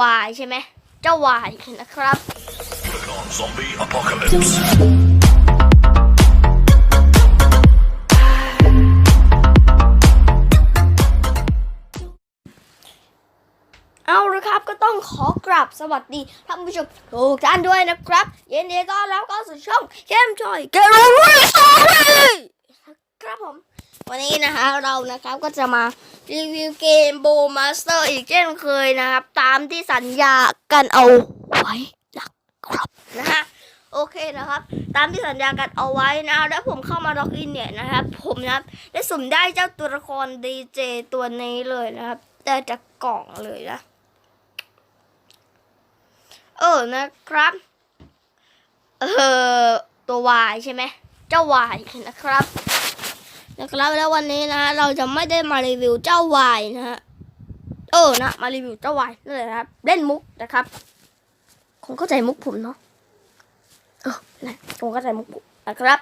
วายใช่ไหมเจ้าวายนะครับ Click on zombie apocalypse. เอาละครับก็ต้องขอกราบสวัสดีท่านผู้ชมทุกท่านด้วยนะครับยินดีต้อนรับเข้าสู่ช่องเกมจอยเกมรุ่ยสอรี่ครับผม วันนี้นะคะเรานะครับก็จะมารีวิวเกมโบมาสเตอร์อีกเช่นเคยนะครับ ตามที่สัญญากันเอาไว้นะครับนะฮะโอเคนะครับ ตามที่สัญญากันเอาไว้นะแล้วผมเข้ามาล็อกอินเนี่ยนะครับ ผมนะครับได้สุ่มได้เจ้าตัวละครดีเจตัวนี้เลยนะครับได้จากกล่องเลยนะเออนะครับ เออตัววายใช่ไหมเจ้าวายนะครับ นะครับแล้ววันนี้นะฮะเราจะไม่ได้มารีวิวเจ้าวายนะฮะเออนะมารีวิวเจ้าวายนั่นแหละครับ เล่นมุกนะครับ คงเข้าใจมุกผมเนาะเออนะคงเข้าใจมุกผมนะครับ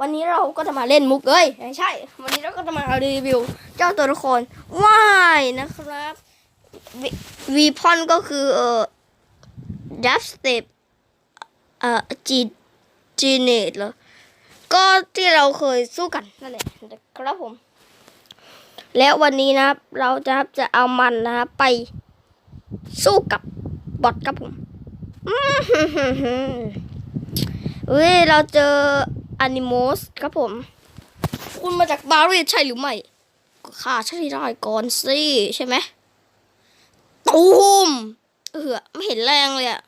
วันนี้เราก็จะมาเล่นมุกเอ้ยไม่ใช่ วันนี้เราก็จะมารีวิว เจ้าตัวละครวายนะครับวีพอนก็คือเออดับสเตปเอ่อจีจีเนตเหรอ ก็ที่เราเคยสู้กันนั่นแหละครับผม แล้ววันนี้นะครับเราจะจะเอามันนะครับไปสู้กับบอทครับผมเฮ้ยเราเจออนิมอสครับผม คุณมาจากบารีใช่หรือไม่ก็ฆ่าใช่ได้ก่อนสิใช่ไหมตูมเออไม่เห็นแรงเลยอะ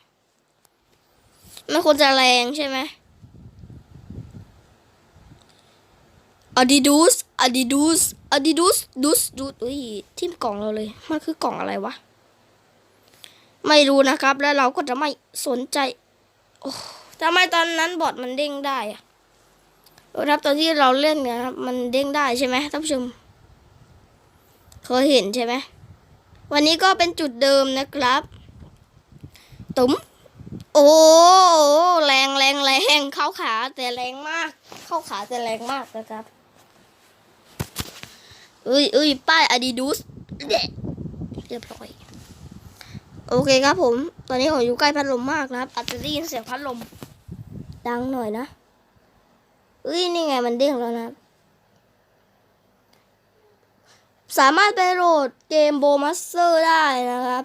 มันควรจะแรงใช่ไหม อาดิดูสอาดิดูสอาดิดูสดูสดูอุ้ยทิมกล่องเราเลย มันคือกล่องอะไรวะ ไม่รู้นะครับ แล้วเราก็จะไม่สนใจโอ้ทำไมตอนนั้นบอทมันเด้งได้อะครับตอนที่เราเล่นเนี่ยครับมันเด้งได้ใช่ไหมท่านผู้ชมเคยเห็นใช่ไหมวันนี้ก็เป็นจุดเดิมนะครับ ตุ๋มโอ้แรงแรงแรงเข้าขาแต่แรงมาก เข้าขาแต่แรงมากนะครับ เอ้ยเอ้ยป้ายอาดิดูสเรียบร้อย โอเคครับผม ตอนนี้ผมอยู่ใกล้พัดลมมากนะครับ อาจจะได้ยินเสียงพัดลม ดังหน่อยนะเอ้ยนี่ไงมันเด้งแล้วนะ สามารถไปโหลดเกมโบมัสเซอร์ได้นะครับ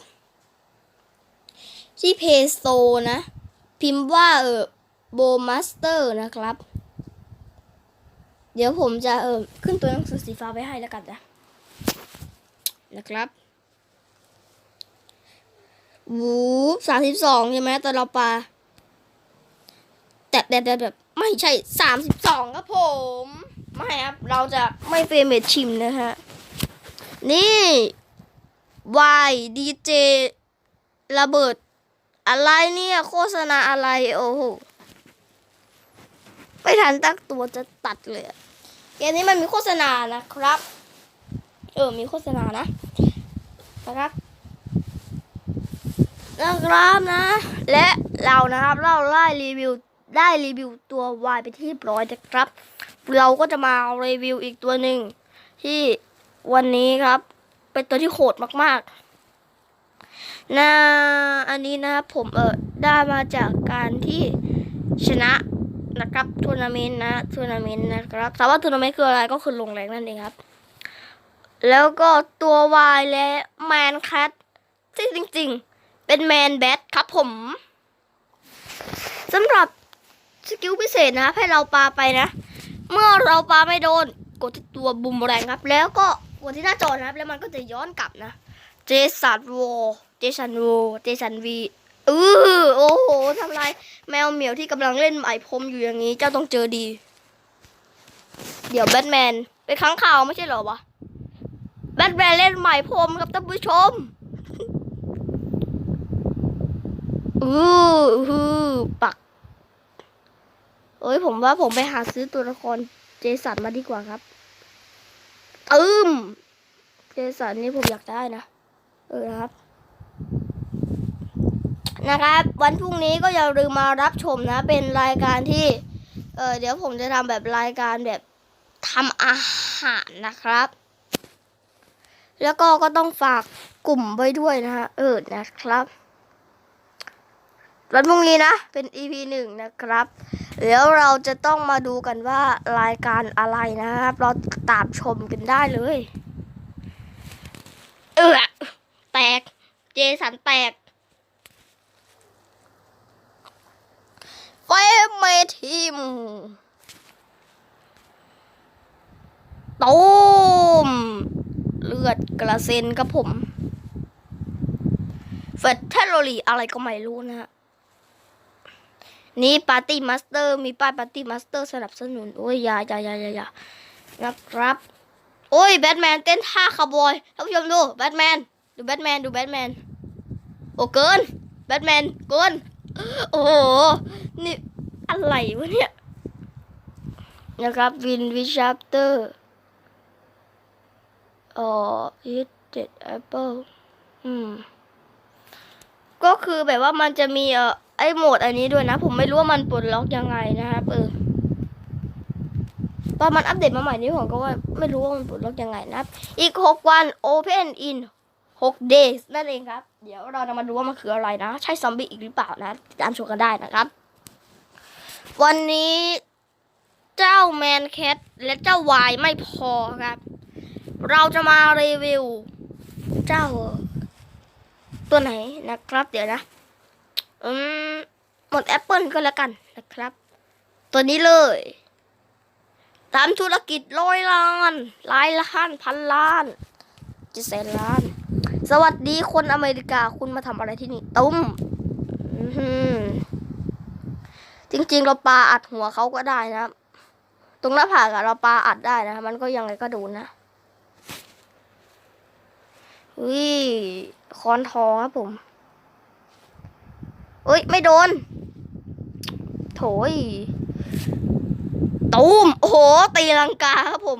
ที่เพย์โตนะ พิมพ์ว่าเออโบมัสเตอร์นะครับ เดี๋ยวผมจะเออขึ้นตัวหนังสือสีฟ้าไว้ให้แล้วกันนะนะครับวูสามสิบสองใช่ไหมตอนเราปาแต่แบบแบบแบบไม่ใช่สามสิบสองครับผม ไม่ครับเราจะไม่เฟรมเมทชิมนะฮะ นี่วายดีเจระเบิดอะไรเนี่ย โฆษณาอะไร โอ้โห ไม่ทันตั้งตัวจะตัดเลยเกมนี้มันมีโฆษณานะครับ เออ มีโฆษณานะนะครับนะครับนะ และเรานะครับเราไล่รีวิวได้รีวิวตัววายไปที่ร้อยนะครับ เราก็จะมารีวิวอีกตัวหนึ่งที่วันนี้ครับ เป็นตัวที่โหดมากๆนะอันนี้นะครับผมเออได้มาจากการที่ชนะ นะครับทัวร์นาเมนต์นะทัวร์นาเมนต์นะครับถามว่าทัวร์นาเมนต์คืออะไรก็คือลงแรงนั่นเองครับ แล้วก็ตัววายและแมนแคทที่จริง ๆ เป็นแมนแบทครับผมสำหรับสกิลพิเศษนะให้เราปาไปนะ เมื่อเราปาไม่โดน กดที่ตัวบูมแรงครับ แล้วก็กดที่หน้าจอนะครับ แล้วมันก็จะย้อนกลับนะ เจสันโว เจสันโว เจสันวี เออโอ้โหทำลายแมวเหมียวที่กำลังเล่นไหมพรมอยู่อย่างนี้ เจ้าต้องเจอดี เดี๋ยวแบทแมนเป็นครั้งข่าวไม่ใช่หรอวะแบทแมนเล่นไหมพรมครับท่านผู้ชมอือฮือปักเอ้ยผมว่าผมไปหาซื้อตัวละครเจสันมาดีกว่าครับตึมเจสันนี่ผมอยากได้นะ เออครับ นะครับ วันพรุ่งนี้ก็อย่าลืมมารับชมนะ เป็นรายการที่ เออเดี๋ยวผมจะทำแบบรายการแบบทำอาหารนะครับ แล้วก็ก็ต้องฝากกลุ่มไว้ด้วยนะฮะเออนะครับ วันพรุ่งนี้นะ เป็น EP หนึ่งนะครับแล้วเราจะต้องมาดูกันว่ารายการอะไรนะครับเราตามชมกันได้เลย เออแตก เจสันแตก ไฟเมทีมตูมเลือดกระเซ็นกับผมเฟดเทโลรีอะไรก็ไม่รู้นะฮะนี่ปาร์ตี้มาสเตอร์มีป้ายปาร์ตี้มาสเตอร์สนับสนุน โอ้ยยายายายายานะครับ โอ้ยแบทแมนเต้นท่าคาร์บอยท่านผู้ชมดูแบทแมนดูแบทแมนดูแบทแมนโอ้เกินแบทแมนเกิน โอ้โห นี่อะไรวะเนี่ย นะครับวินวิชาเตอร์อ๋อฮิตเจ็ดแอปเปิลอืม ก็คือแบบว่ามันจะมีเอ่อไอโหมดอันนี้ด้วยนะ ผมไม่รู้ว่ามันปลดล็อกยังไงนะครับเออตอนมันอัปเดตมาใหม่นี้ผมก็ว่าไม่รู้ว่ามันปลดล็อกยังไงนะครับ อีกหกวัน Open in หก days นั่นเองครับ เดี๋ยวเราจะมาดูว่ามันคืออะไรนะ ใช่ซอมบี้อีกหรือเปล่านะติดตามชมกันได้นะครับ วันนี้เจ้าแมนแคทและเจ้าวายไม่พอครับ เราจะมารีวิว เจ้า ตัวไหนนะครับ เดี๋ยวนะ อืมหมดแอปเปิลก็แล้วกันนะครับ ตัวนี้เลยทำธุรกิจร้อยล้านหลายล้านพันล้านจะแสนล้าน สวัสดีคนอเมริกาคุณมาทำอะไรที่นี่ตุ้มจริงๆ เราปาอัดหัวเขาก็ได้นะ ตรงหน้าผากอะเราปาอัดได้นะ มันก็ยังไงก็โดูนะวิคอนทองครับผมเอ้ย ไม่โดน โถยตูมโอ้โหตีลังกาครับผม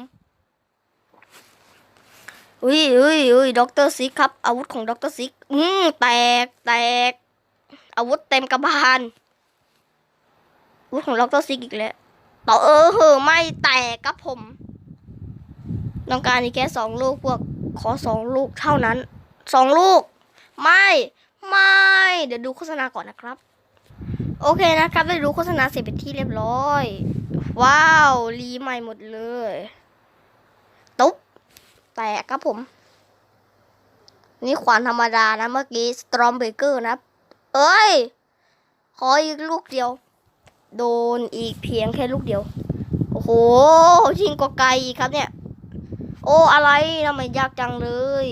อุ้ยอุ้ยอุ้ยด็อกเตอร์ซิกครับ อาวุธของด็อกเตอร์ซิก อืมแตกแตก อาวุธเต็มกระบาลอาวุธของด็อกเตอร์ซิกอีกแล้วต่อเออเหอไม่แตกครับผม ต้องการอีกแค่สองลูกพวกขอสองลูกเท่านั้นสองลูก ไม่ ไม่ เดี๋ยวดูโฆษณาก่อนนะครับ โอเคนะครับ ได้ดูโฆษณาเสร็จเป็นที่เรียบร้อย ว้าว รีใหม่หมดเลย แตกครับผม นี่ขวานธรรมดานะเมื่อกี้สตรอมเบเกอร์นะเอ้ย ขออีกลูกเดียว โดนอีกเพียงแค่ลูกเดียว โอ้โหยิงกว่าไกลอีกครับเนี่ย โอ้อะไรทำไมยากจังเลย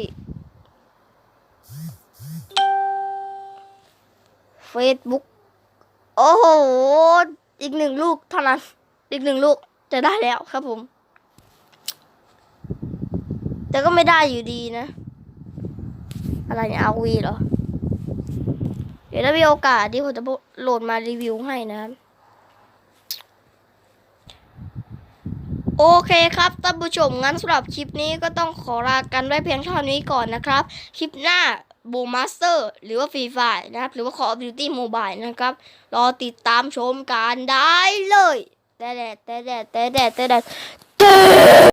Facebook โอ้โห อีกหนึ่งลูกเท่านั้น อีกหนึ่งลูกจะได้แล้วครับผม แต่ก็ไม่ได้อยู่ดีนะ อะไรเนี่ยอาวีเหรอ เดี๋ยวถ้ามีโอกาสที่ผมจะโหลดมารีวิวให้นะครับโอเคครับท่านผู้ชมงั้นสำหรับคลิปนี้ก็ต้องขอลากันไว้เพียงเท่านี้ก่อนนะครับ คลิปหน้าโบมาสเตอร์หรือว่าฟรีไฟนะครับ หรือว่า Call of Duty Mobile นะครับ รอติดตามชมกันได้เลยแต่แดดแต่แดดแต่แดดแต่แดด